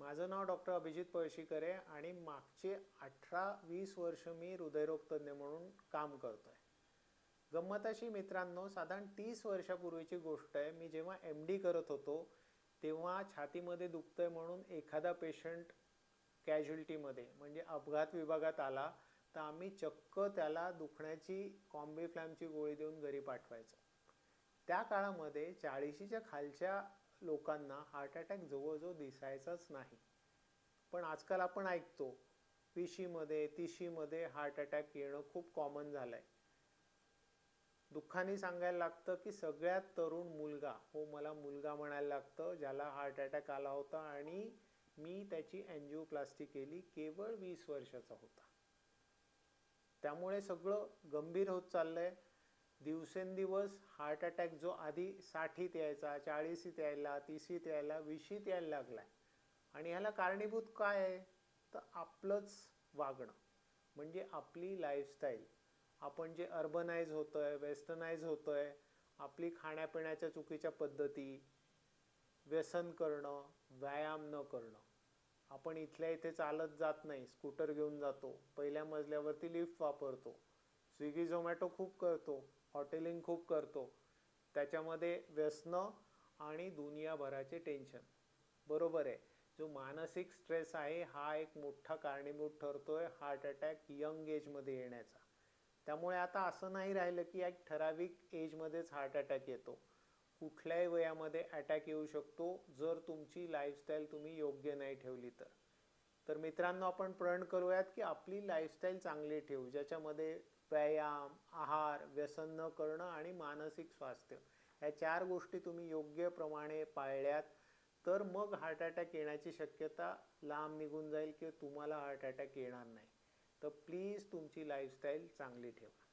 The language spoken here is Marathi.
माझं नाव डॉक्टर अभिजित पळशीकर आहे आणि मागचे अठरा वीस वर्ष मी हृदयरोग तज्ज्ञ म्हणून काम करतोय. गंमत अशी मित्रांनो साधारण तीस वर्षापूर्वीची गोष्ट आहे. मी जेव्हा एम डी करत होतो तेव्हा छातीमध्ये दुखतंय म्हणून एखादा पेशंट कॅज्युलिटीमध्ये म्हणजे अपघात विभागात आला तर आम्ही चक्क त्याला दुखण्याची कॉम्बी फ्लॅमची गोळी देऊन घरी पाठवायचो. त्या काळामध्ये चाळीशीच्या खालच्या लोकांना हार्ट अटॅक जवळजवळ दिसायचाच नाही. पण आजकाल आपण ऐकतो विशीमध्ये तिशीमध्ये हार्ट अटॅक येणं खूप कॉमन झालं आहे दुःखाने सांगायला लागतं की सगळ्यात तरुण मुलगा हो मला मुलगा म्हणायला लागतं ज्याला हार्ट अटॅक आला होता आणि मी त्याची अँजिओप्लास्टी केली केवळ वीस वर्षाचा होता. त्यामुळे सगळं गंभीर होत चाललंय. दिवसेंदिवस हार्ट अटॅक जो आधी साठीत यायचा चाळीसीत यायला तीसीत यायला विशीत यायला लागलाय. आणि ह्याला कारणीभूत काय आहे? तर आपलंच वागणं. म्हणजे आपली लाईफस्टाईल आपण जे अर्बनाइज होतोय वेस्टर्नाइज होतोय आपली खाण्यापिण्याच्या चुकीच्या पद्धती व्यसन करणं व्यायाम न करणं. आपण इथल्या इथे चालत जात नाही स्कूटर घेऊन जातो पहिल्या मजल्यावरती लिफ्ट वापरतो. स्विगी झोमॅटो खूप करतो हॉटेलिंग खूप करतो. त्याच्यामध्ये व्यसनं आणि दुनियाभराचे टेन्शन. बरोबर आहे. जो मानसिक स्ट्रेस आहे हा एक मोठा कारणीभूत ठरतोय हार्ट अटॅक यंग एजमध्ये येण्याचा. त्यामुळे आता असं नाही राहिलं की एक ठराविक एजमध्येच हार्ट अटॅक येतो. कुठल्याही वयामध्ये अटॅक येऊ शकतो जर तुमची लाईफस्टाईल तुम्ही योग्य नाही ठेवली तर. तर मित्रांनो आपण प्रण करूयात की आपली लाईफस्टाईल चांगली ठेवू ज्याच्यामध्ये व्यायाम आहार व्यसन न करणं आणि मानसिक स्वास्थ्य ह्या चार गोष्टी तुम्ही योग्य प्रमाणे पाळल्यात तर मग हार्ट अटॅक येण्याची शक्यता लांब निघून जाईल किंवा तुम्हाला हार्ट अटॅक येणार नाही. तर प्लीज तुमची लाईफस्टाईल चांगली ठेवा.